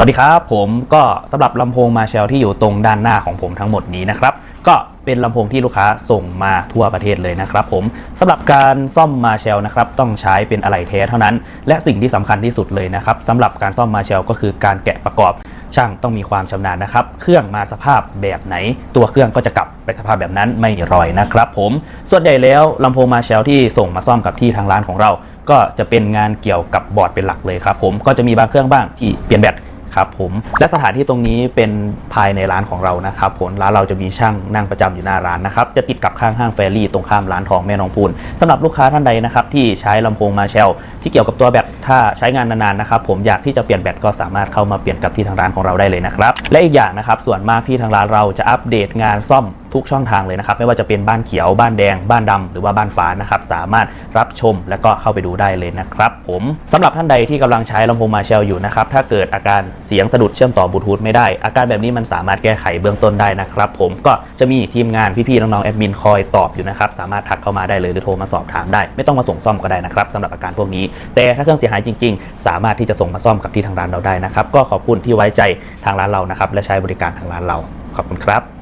สวัสดีครับ ผมก็สำหรับลำโพงมาเชลที่อยู่ตรงด้านหน้าของผมทั้งหมดนี้นะครับ ก็เป็นลำโพงที่ลูกค้าส่งมาทั่วประเทศเลยนะครับ ผมสำหรับการซ่อมมาเชลนะครับต้องใช้เป็นอะไหล่แท้เท่านั้น และสิ่งที่สำคัญที่สุดเลยนะครับสำหรับการซ่อมมาเชลก็คือการแกะประกอบช่างต้องมีความชำนาญนะครับ เครื่องมาสภาพแบบไหน ตัวเครื่องก็จะกลับไปสภาพแบบนั้นไม่รอยนะครับ ผม ส่วนใหญ่แล้วลำโพงมาเชลที่ส่งมาซ่อมกับที่ทางร้านของเรา ก็จะเป็นงานเกี่ยวกับบอร์ดเป็นหลักเลยครับ ผมก็จะมีบางเครื่องบ้างที่เปลี่ยนแบต ครับผมและสถานที่ตรงนี้เป็นภายในร้านของเรานะครับผมร้านเราจะมีช่างนั่งประจำอยู่หน้าร้านนะครับจะติดกับข้างห้างแฟรี่ตรงข้ามร้านทองแม่น้องพูนสำหรับลูกค้าท่านใดนะครับที่ใช้ลำโพงมาเชลที่เกี่ยวกับตัวแบตถ้าใช้งานนานๆนะครับผมอยากที่จะเปลี่ยนแบตก็สามารถเข้ามาเปลี่ยนกับที่ทางร้านของเราได้เลยนะครับและอีกอย่างนะครับส่วนมากที่ทางร้านเราจะอัปเดตงานซ่อมทุกช่องทางเลยนะครับ ไม่ว่าจะเป็นบ้านเขียวบ้านแดง บ้านดำหรือว่าบ้านฟ้านะครับ สามารถรับชมและก็เข้าไปดูได้เลยนะครับ ผมสำหรับท่านใดที่กำลังใช้ลำโพงมาเชลอยู่นะครับ ถ้าเกิดอาการเสียงสะดุดเชื่อมต่อบลูทูธไม่ได้ อาการแบบนี้มันสามารถแก้ไขเบื้องต้นได้นะครับ ผมก็จะมีทีมงานพี่ๆน้องๆแอดมินคอยตอบอยู่นะครับสามารถทักเข้ามาได้เลยหรือโทรมาสอบถามได้ ไม่ต้องมาส่งซ่อมก็ได้นะครับสำหรับอาการพวกนี้ แต่ถ้าเครื่องเสียหายจริง ๆ สามารถที่จะส่งมาซ่อมกับที่ทางร้านเราได้นะครับก็ขอบคุณที่ไว้ใจทางร้านเรานะครับและใช้บริการทางร้านเราขอบคุณครับ